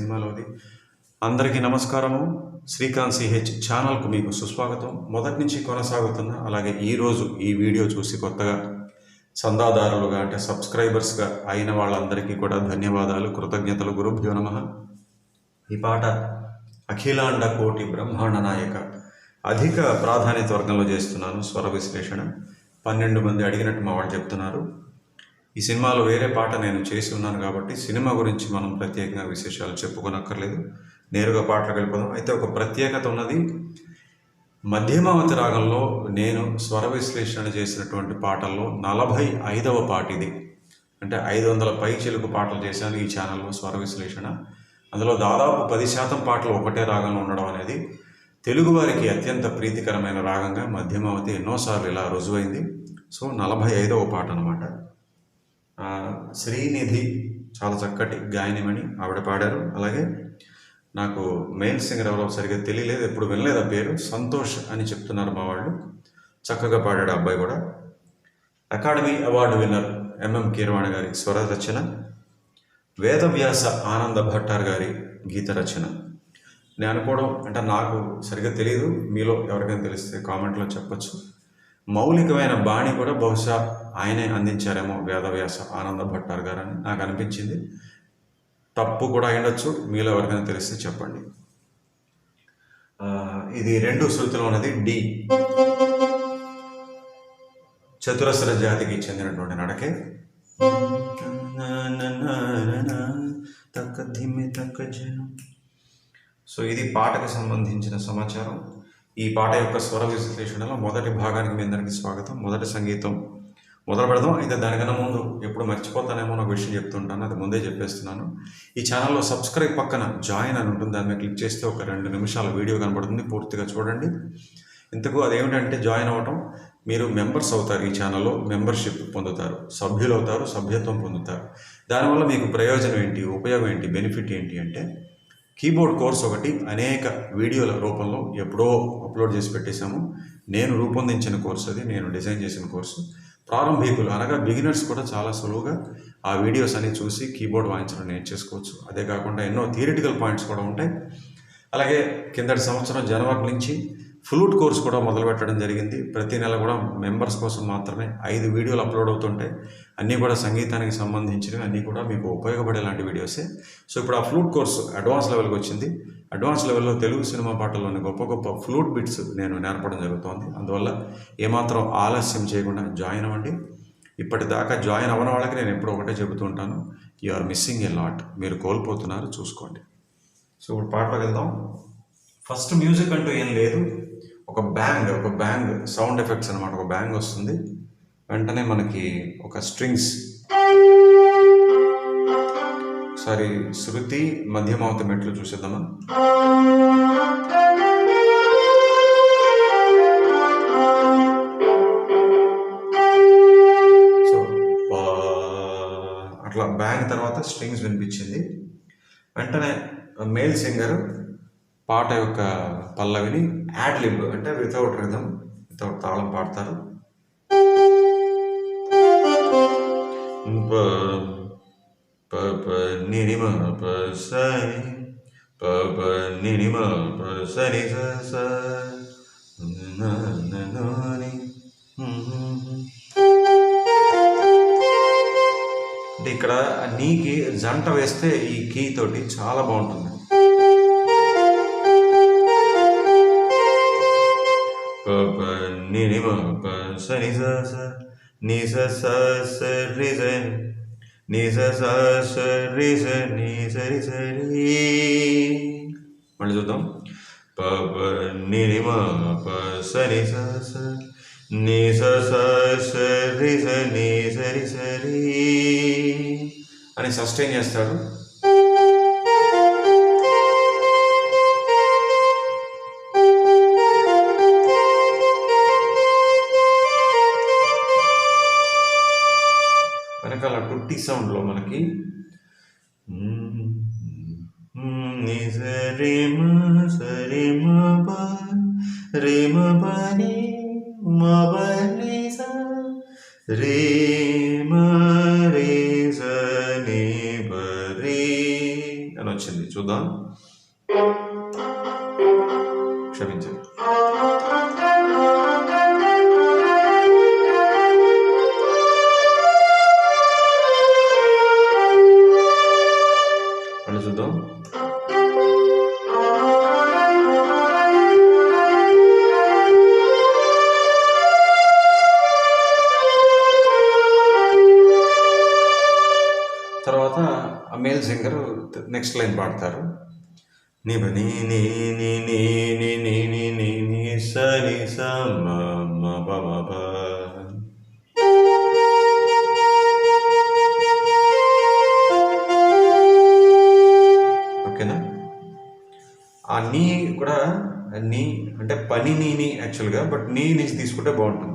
సినిమాలోది. అందరికీ నమస్కారము. శ్రీకాంత్ సిహెచ్ ఛానల్కు మీకు సుస్వాగతం. మొదటి నుంచి కొనసాగుతున్న అలాగే ఈరోజు ఈ వీడియో చూసి కొత్తగా చందాదారులుగా అంటే సబ్స్క్రైబర్స్గా అయిన వాళ్ళందరికీ కూడా ధన్యవాదాలు. కృతజ్ఞతలు. గురుభ్యో నమ. ఈ పాట అఖిలాండ కోటి బ్రహ్మాండ నాయక అధిక ప్రాధాన్యత వర్గంలో చేస్తున్నాను. స్వర విశ్లేషణ. పన్నెండు మంది అడిగినట్టు మా వాళ్ళు చెప్తున్నారు. ఈ సినిమాలో వేరే పాట నేను చేసి ఉన్నాను కాబట్టి సినిమా గురించి మనం ప్రత్యేకంగా విశేషాలు చెప్పుకోనక్కర్లేదు. నేరుగా పాటలకు వెళ్ళిపోదాం. అయితే ఒక ప్రత్యేకత ఉన్నది. మధ్యమావతి రాగంలో నేను స్వర విశ్లేషణ చేసినటువంటి పాటల్లో నలభై ఐదవ పాట ఇది. అంటే ఐదు వందల పై చిలుకు పాటలు చేశాను ఈ ఛానల్లో స్వర విశ్లేషణ. అందులో దాదాపు పది శాతం పాటలు ఒకటే రాగంలో ఉండడం అనేది తెలుగువారికి అత్యంత ప్రీతికరమైన రాగంగా మధ్యమావతి ఎన్నోసార్లు ఇలా రుజువైంది. సో నలభై ఐదవ పాట అనమాట శ్రీనిధి చాలా చక్కటి గాయనిమని ఆవిడ పాడారు. అలాగే నాకు మెయిన్ సింగర్ ఎవరో సరిగ్గా తెలియలేదు ఎప్పుడు వినలేదు ఆ పేరు. సంతోష్ అని చెప్తున్నారు మా వాళ్ళు. చక్కగా పాడాడు అబ్బాయి కూడా. Academy award winner M M Keeravani గారి స్వర రచన వేదవ్యాస ఆనంద భట్టార్ గారి గీత రచన నేను అనుకోవడం అంటే నాకు సరిగ్గా తెలియదు మీలో ఎవరికైనా తెలిస్తే కామెంట్లో చెప్పొచ్చు. మౌలికమైన బాణి కూడా బహుశా ఆయనే అందించారేమో వేదవ్యాస ఆనంద భట్టార్ గారు అని నాకు అనిపించింది. తప్పు కూడా అయ్యుండొచ్చు మీలో ఎవరికైనా తెలిస్తే చెప్పండి. ఇది రెండు శృతులు ఉన్నది డి. చతురస్ర జాతికి చెందినటువంటి నడకే. తక్క తక్క సో ఇది పాటకు సంబంధించిన సమాచారం. ఈ పాట యొక్క స్వర విశ్లేషణలో మొదటి భాగానికి మీ అందరికీ స్వాగతం. మొదటి సంగీతం మొదలు పెడదాం. అయితే దానికన్నా ముందు ఎప్పుడు మర్చిపోతానేమో నాకు విషయం చెప్తుంటాను. అది ముందే చెప్పేస్తున్నాను. ఈ ఛానల్లో సబ్స్క్రైబ్ పక్కన జాయిన్ అని ఉంటుంది. దాన్ని క్లిక్ చేస్తే ఒక రెండు నిమిషాల వీడియో కనబడుతుంది. పూర్తిగా చూడండి. ఇంతకు అదేమిటంటే జాయిన్ అవ్వటం మీరు మెంబర్స్ అవుతారు ఈ ఛానల్లో మెంబర్షిప్ పొందుతారు సభ్యులు అవుతారు సభ్యత్వం పొందుతారు. దానివల్ల మీకు ప్రయోజనం ఏంటి ఉపయోగం ఏంటి బెనిఫిట్ ఏంటి అంటే కీబోర్డ్ కోర్స్ ఒకటి అనేక వీడియోల రూపంలో ఎప్పుడో అప్లోడ్ చేసి పెట్టేశాము. నేను రూపొందించిన కోర్సు అది నేను డిజైన్ చేసిన కోర్సు. ప్రారంభికులు అనగా బిగినర్స్ కూడా చాలా సులువుగా ఆ వీడియోస్ అన్ని చూసి కీబోర్డ్ వాయించడం నేర్చేసుకోవచ్చు అదే కాకుండా ఎన్నో థియరిటికల్ పాయింట్స్ కూడా ఉంటాయి. అలాగే కిందటి సంవత్సరం జనవరి నుంచి ఫ్లూట్ కోర్స్ కూడా మొదలుపెట్టడం జరిగింది. ప్రతి నెల కూడా మెంబర్స్ కోసం మాత్రమే ఐదు వీడియోలు అప్లోడ్ అవుతుంటాయి అన్నీ కూడా సంగీతానికి సంబంధించినవి అన్నీ కూడా మీకు ఉపయోగపడేలాంటి వీడియోసే. సో ఇప్పుడు ఆ ఫ్లూట్ కోర్స్ అడ్వాన్స్ లెవెల్కి వచ్చింది. అడ్వాన్స్ లెవెల్లో తెలుగు సినిమా పాటల్లోని గొప్ప గొప్ప ఫ్లూట్ బిట్స్ నేను నేర్పడం జరుగుతోంది. అందువల్ల ఏమాత్రం ఆలస్యం చేయకుండా జాయిన్ అవ్వండి. ఇప్పటిదాకా జాయిన్ అవ్వని వాళ్ళకి నేను ఎప్పుడు ఒకటే చెబుతూ ఉంటాను. You are missing a lot. మీరు కోల్పోతున్నారు చూసుకోండి. సో ఇప్పుడు పాటలోకి వెళ్దాం. ఫస్ట్ మ్యూజిక్ అంటూ ఏం లేదు. ఒక బ్యాంగ్ ఒక బ్యాంగ్ సౌండ్ ఎఫెక్ట్స్ అనమాట ఒక బ్యాంగ్ వస్తుంది. వెంటనే మనకి ఒక స్ట్రింగ్స్ ఒకసారి శృతి మధ్యమావతి మెట్లు చూసేద్దామా? సో అట్లా బ్యాంగ్ తర్వాత స్ట్రింగ్స్ వినిపించింది. వెంటనే మేల్ సింగర్ పాట యొక్క పల్లవిని యాడ్ లిబ్ అంటే వితౌట్ రిథమ్ వితౌట్ తాళం పాడతారు. ప ప ప ప ప ప స స అంటే ఇక్కడ నీకి జంట వేస్తే ఈ కీ తోటి చాలా బాగుంటుంది. ప ప ని ని మ ప స ని స స ని స స స రి స ని స స స రి స ని స రి స రి మళ్ళీ చూద్దాం ప ప ని ని మ ప స ని స స ని స స స రి స ని స రి స రి అని సస్టైన్ చేస్తాడు వెనకాల టుట్టి సౌండ్లో మనకి పాడతారు. నిబ నీ నీ నీ నీ నీ నీ నీ నీ నీ స ని ఓకేనా? ఆ నీ కూడా నీ అంటే పని నీని యాక్చువల్గా బట్ నీ నుంచి తీసుకుంటే బాగుంటుంది.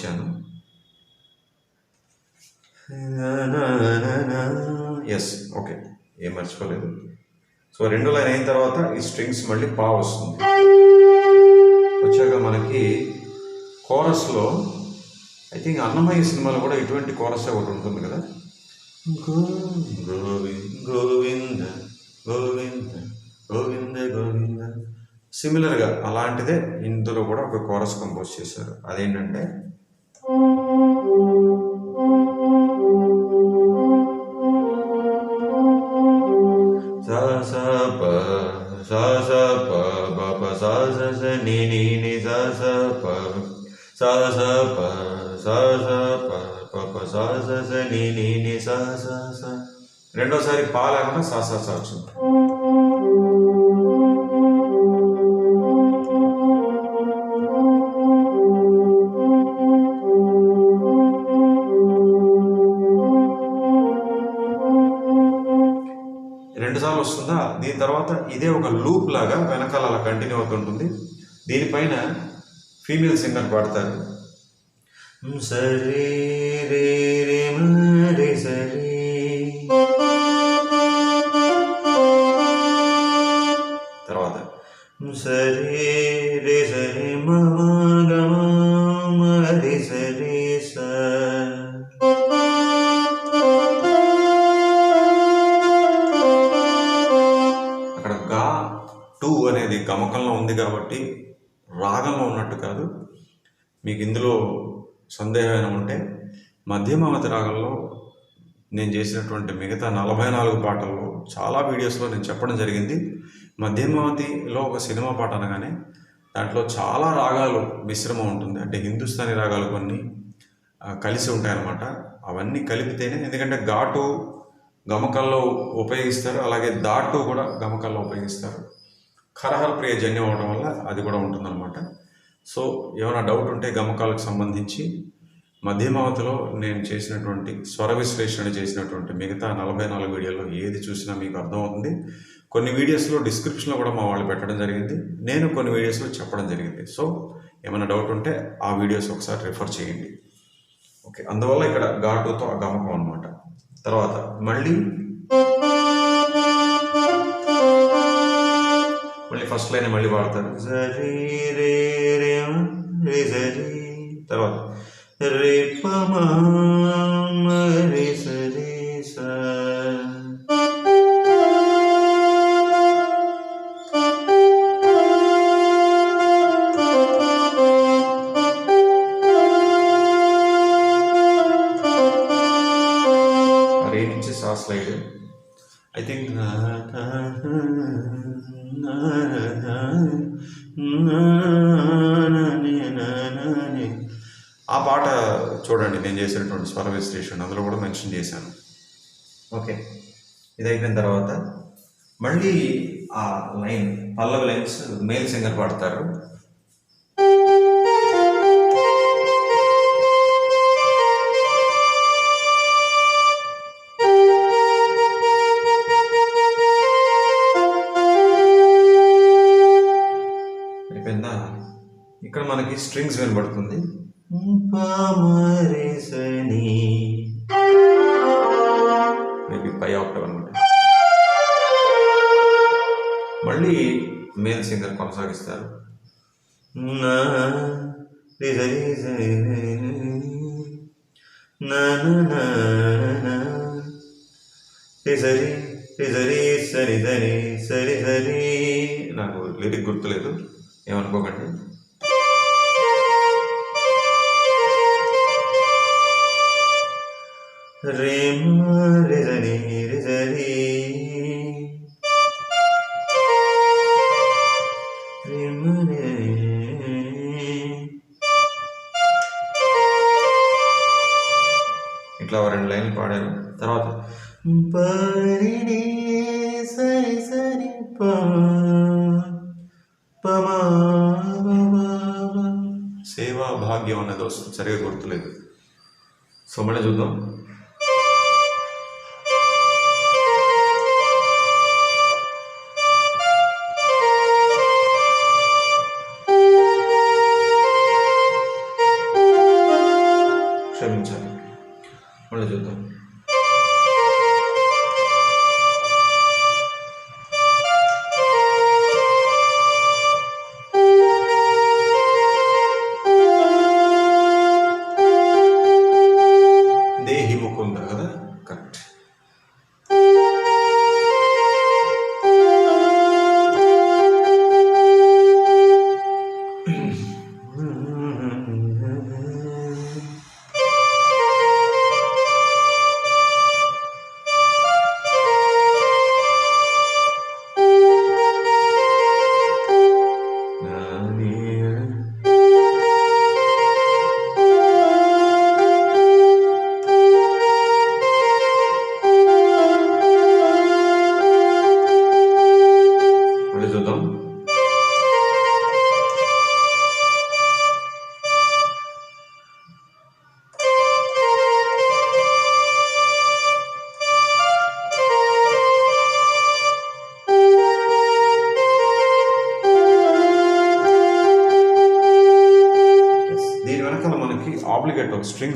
వచ్చాను. ఎస్ ఓకే ఏం మర్చిపోలేదు. సో రెండు లైన్ అయిన తర్వాత ఈ స్ట్రింగ్స్ మళ్ళీ పా వస్తుంది. వచ్చాక మనకి కోరస్లో ఐ థింక్ అన్నమయ్య సినిమాలో కూడా ఇటువంటి కోరస్ ఒకటి ఉంటుంది కదా? గోవింద గోవింద గోవింద గోవింద సిమిలర్గా అలాంటిదే ఇందులో కూడా ఒక కోరస్ కంపోజ్ చేశారు. అదేంటంటే నీ నీ నీ సా సా సా. రెండోసారి పా లేకుండా సా సా సా వచ్చింది. రెండు సార్లు వస్తుందా? దీని తర్వాత ఇదే ఒక లూప్ లాగా వెనకాల అలా కంటిన్యూ అవుతుంటుంది. దీనిపైన ఫీమేల్ సింగర్ పాడతారు. సరే రే రే మరి సరే తర్వాత సరే రే సరే మమ గమ మరి సరే స అక్కడ గా టూ అనేది గమకంలో ఉంది కాబట్టి రాగంలో ఉన్నట్టు కాదు మీకు ఇందులో సందేహం ఏమైనా ఉంటే మధ్యమావతి రాగంలో నేను చేసినటువంటి మిగతా నలభై నాలుగు పాటల్లో చాలా వీడియోస్లో నేను చెప్పడం జరిగింది. మధ్యమావతిలో ఒక సినిమా పాట అనగానే దాంట్లో చాలా రాగాలు మిశ్రమం ఉంటుంది. అంటే హిందుస్థానీ రాగాలు కొన్ని కలిసి ఉంటాయన్నమాట. అవన్నీ కలిపితేనే ఎందుకంటే ఘాటు గమకాల్లో ఉపయోగిస్తారు అలాగే దాటు కూడా గమకాల్లో ఉపయోగిస్తారు. ఖరహర ప్రియ జన్యం అవడం వల్ల అది కూడా ఉంటుందన్నమాట. సో ఏమైనా డౌట్ ఉంటే గమకాలకు సంబంధించి మధ్యమావతిలో నేను చేసినటువంటి స్వర విశ్లేషణ చేసినటువంటి మిగతా నలభై నాలుగు వీడియోలో ఏది చూసినా మీకు అర్థమవుతుంది. కొన్ని వీడియోస్లో డిస్క్రిప్షన్లో కూడా మా వాళ్ళు పెట్టడం జరిగింది. నేను కొన్ని వీడియోస్లో చెప్పడం జరిగింది. సో ఏమైనా డౌట్ ఉంటే ఆ వీడియోస్ ఒకసారి రిఫర్ చేయండి. ఓకే అందువల్ల ఇక్కడ ఘాటుతో ఆ గమకం అనమాట తర్వాత మళ్ళీ ఫస్ట్ లైన్ మళ్ళీ వాడతారు. సరి రే రే రే సరి తర్వాత రే ప మ రే చేసినటువంటి స్వర విశ్లేషణ అందులో కూడా మెన్షన్ చేశాను. ఓకే. ఇది అయిపోయిన తర్వాత మళ్ళీ ఆ లైన్ పల్లవి లైన్స్ మేల్ సింగర్ పాడతారు. అయిపోయిందా? ఇక్కడ మనకి స్ట్రింగ్స్ వినబడుతుంది. మళ్ళీ మేల్ సింగర్ కొనసాగిస్తారు నాకు లిరిక్ గుర్తులేదు ఏమనుకోకండి రే ఇట్లా రెండు లైన్లు పాడాను తర్వాత సరి సరి ప సేవా భాగ్యం అన్నది వస్తుంది. సరిగా గుర్తులేదు. సో మళ్ళీ చూద్దాం.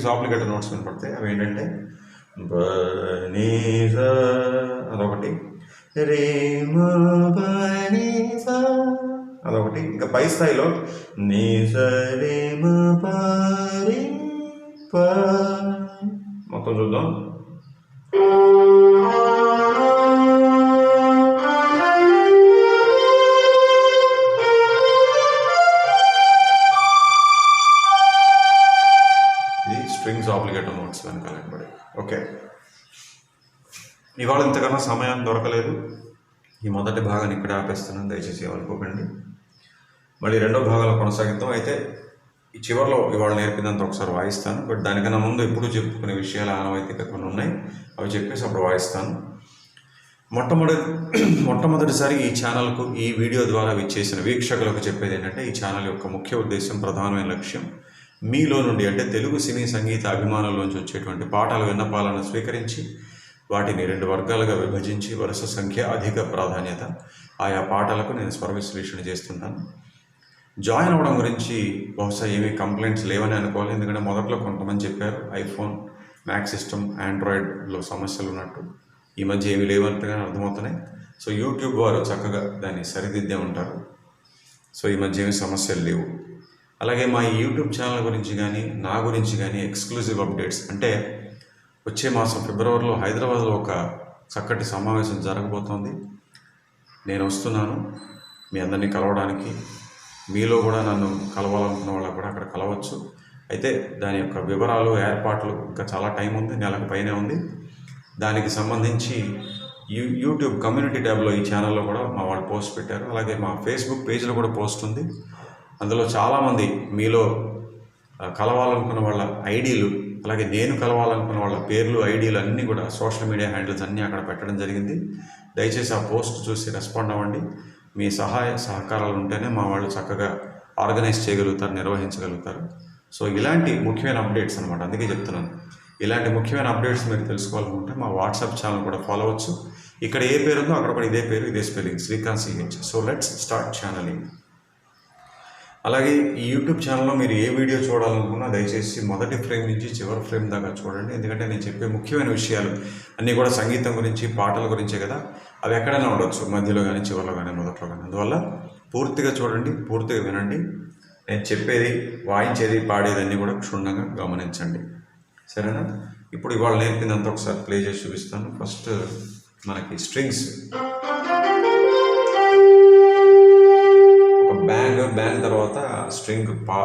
మీకు సాప్లికేటర్ నోట్స్ కనపడతాయి అవి ఏంటంటే బనీస అదొకటి. అదొకటి. ఇంకా పై స్థాయిలో నీస రేమ పారి మొత్తం చూద్దాం. ఇవాళ ఇంతకన్నా సమయం దొరకలేదు. ఈ మొదటి భాగాన్ని ఇక్కడ ఆపేస్తున్నాను దయచేసి ఏమనుకోకండి మళ్ళీ రెండో భాగంలో కొనసాగిద్దాం. అయితే ఈ చివరిలో ఇవాళ నేర్పిందంత ఒకసారి వాయిస్తాను. బట్ దానికన్నా ముందు ఎప్పుడు చెప్పుకునే విషయాలు ఆనవాయితీగా కొన్ని ఉన్నాయి. అవి చెప్పేసి అప్పుడు వాయిస్తాను. మొట్టమొదటి మొట్టమొదటిసారి ఈ ఛానల్కు ఈ వీడియో ద్వారా విచ్చేసిన వీక్షకులకు చెప్పేది ఏంటంటే ఈ ఛానల్ యొక్క ముఖ్య ఉద్దేశం ప్రధానమైన లక్ష్యం మీలో నుండి అంటే తెలుగు సినీ సంగీత అభిమానుల నుంచి వచ్చేటువంటి పాటల విన్నపాలను స్వీకరించి వాటిని రెండు వర్గాలుగా విభజించి వరుస సంఖ్య అధిక ప్రాధాన్యత. ఆయా పాటలకు నేను స్వర విశ్లేషణ జాయిన్ అవ్వడం గురించి బహుశా ఏమీ కంప్లైంట్స్ లేవని అనుకోవాలి. ఎందుకంటే మొదట్లో కొంతమంది చెప్పారు ఐఫోన్ మ్యాక్ సిస్టమ్ ఆండ్రాయిడ్లో సమస్యలు ఉన్నట్టు. ఈ మధ్య ఏమీ లేవన్నట్టుగా అర్థమవుతున్నాయి. సో యూట్యూబ్ వారు చక్కగా దాన్ని సరిదిద్దే ఉంటారు. సో ఈ మధ్య ఏమి సమస్యలు లేవు. అలాగే మా ఈ యూట్యూబ్ ఛానల్ గురించి కానీ నా గురించి కానీ ఎక్స్క్లూజివ్ అప్డేట్స్ అంటే వచ్చే మాసం ఫిబ్రవరిలో హైదరాబాద్లో ఒక చక్కటి సమావేశం జరగబోతోంది. నేను వస్తున్నాను. మీ అందరినీ కలవడానికి. మీలో కూడా నన్ను కలవాలనుకున్న వాళ్ళు కూడా అక్కడ కలవచ్చు. అయితే దాని యొక్క వివరాలు ఏర్పాట్లు ఇంకా చాలా టైం ఉంది నెలకు పైనే ఉంది. దానికి సంబంధించి యూ యూట్యూబ్ కమ్యూనిటీ ట్యాబ్లో ఈ ఛానల్లో కూడా మా వాళ్ళు పోస్ట్ పెట్టారు. అలాగే మా ఫేస్బుక్ పేజ్లో కూడా పోస్ట్ ఉంది. అందులో చాలామంది మీలో కలవాలనుకున్న వాళ్ళ ఐడీలు అలాగే నేను కలవాలనుకున్న వాళ్ళ పేర్లు ఐడీలు అన్నీ కూడా సోషల్ మీడియా హ్యాండిల్స్ అన్నీ అక్కడ పెట్టడం జరిగింది. దయచేసి ఆ పోస్ట్ చూసి రెస్పాండ్ అవ్వండి. మీ సహాయ సహకారాలు ఉంటేనే మా వాళ్ళు చక్కగా ఆర్గనైజ్ చేయగలుగుతారు నిర్వహించగలుగుతారు. సో ఇలాంటి ముఖ్యమైన అప్డేట్స్ అనమాట అందుకే చెప్తున్నాను. ఇలాంటి ముఖ్యమైన అప్డేట్స్ మీరు తెలుసుకోవాలనుకుంటే మా వాట్సాప్ ఛానల్ కూడా ఫాలో అవ్వచ్చు. ఇక్కడ ఏ పేరు ఉందో అక్కడ కూడా ఇదే పేరు ఇదే spelling. Srikanth C H so let's start channelling. అలాగే ఈ యూట్యూబ్ ఛానల్లో మీరు ఏ వీడియో చూడాలనుకున్నా దయచేసి మొదటి ఫ్రేమ్ నుంచి చివరి ఫ్రేమ్ దాకా చూడండి. ఎందుకంటే నేను చెప్పే ముఖ్యమైన విషయాలు అన్నీ కూడా సంగీతం గురించి పాటల గురించే కదా. అవి ఎక్కడైనా ఉండొచ్చు. మధ్యలో కానీ చివరిలో కానీ మొదట్లో కానీ అందువల్ల పూర్తిగా చూడండి పూర్తిగా వినండి. నేను చెప్పేది వాయించేది పాడేది అన్నీ కూడా క్షుణ్ణంగా గమనించండి. సరేనా? ఇప్పుడు ఇవాళ నేర్పిందంతా ఒకసారి ప్లే చేసి చూపిస్తాను. ఫస్ట్ మనకి స్ట్రింగ్స్. బ్యాండ్ బ్యాండ్ తర్వాత స్ట్రింగ్ పా.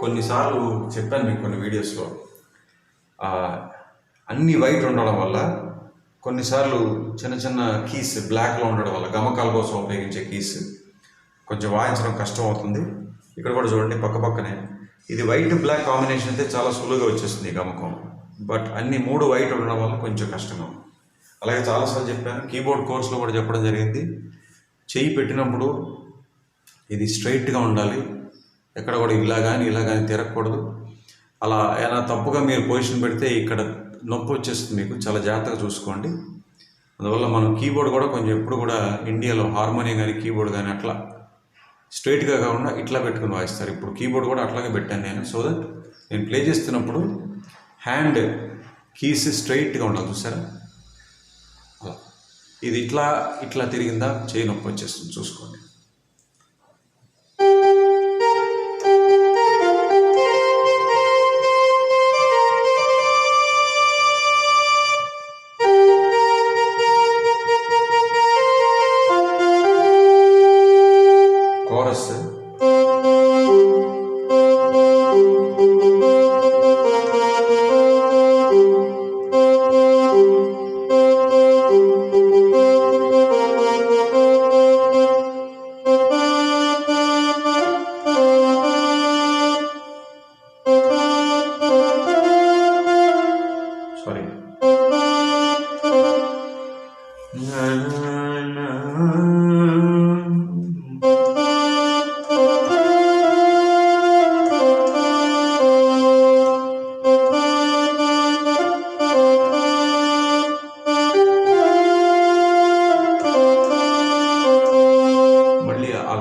కొన్నిసార్లు చెప్పాను మీకు కొన్ని వీడియోస్లో. అన్ని వైట్ ఉండడం వల్ల కొన్నిసార్లు చిన్న చిన్న కీస్ బ్లాక్లో ఉండడం వల్ల గమకాల కోసం ఉపయోగించే కీస్ కొంచెం వాయించడం కష్టం అవుతుంది. ఇక్కడ కూడా చూడండి పక్క పక్కనే ఇది వైట్ బ్లాక్ కాంబినేషన్ అయితే చాలా సులువుగా వచ్చేస్తుంది గమకం. బట్ అన్ని మూడు వైట్ ఉండడం వల్ల కొంచెం కష్టంగా ఉంది అలాగే చాలాసార్లు చెప్పాను కీబోర్డ్ కోర్సులో కూడా చెప్పడం జరిగింది. చెయ్యి పెట్టినప్పుడు ఇది స్ట్రైట్గా ఉండాలి. ఎక్కడ కూడా ఇలా కానీ ఇలా కానీ తిరగకూడదు. అలా ఏదైనా తప్పుగా మీరు పొజిషన్ పెడితే ఇక్కడ నొప్పి వచ్చేస్తుంది మీకు. చాలా జాగ్రత్తగా చూసుకోండి. అందువల్ల మనం కీబోర్డ్ కూడా కొంచెం ఎప్పుడు కూడా ఇండియాలో హార్మోనియం కానీ కీబోర్డ్ కానీ అట్లా స్ట్రైట్గా కాకుండా ఇట్లా పెట్టుకుని వాయిస్తారు. ఇప్పుడు కీబోర్డ్ కూడా అట్లాగే పెట్టాను నేను. సో దట్ నేను ప్లే చేస్తున్నప్పుడు హ్యాండ్ కీస్ స్ట్రైట్గా ఉండాలి చూసారా? అలా. ఇది ఇట్లా ఇట్లా తిరిగిందా? చేయి నొప్పి వచ్చేస్తుంది. చూసుకోండి.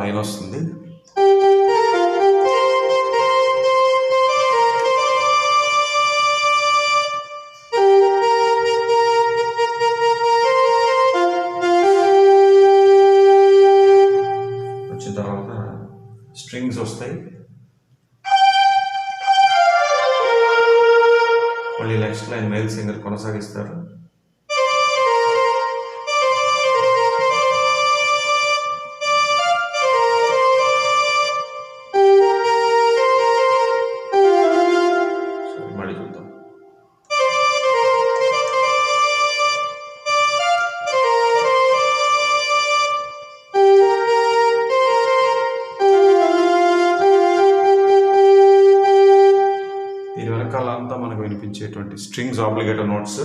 లైన్ వస్తుంది. స్ట్రింగ్స్ ఆబ్లిగేటర్ నోట్స్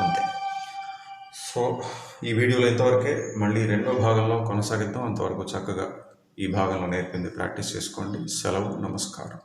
అంతే. సో ఈ వీడియోలో ఇంతవరకే మళ్ళీ రెండో భాగంలో కొనసాగిద్దాం. అంతవరకు చక్కగా ఈ భాగంలో నేర్పింది ప్రాక్టీస్ చేసుకోండి. సెలవు నమస్కారం.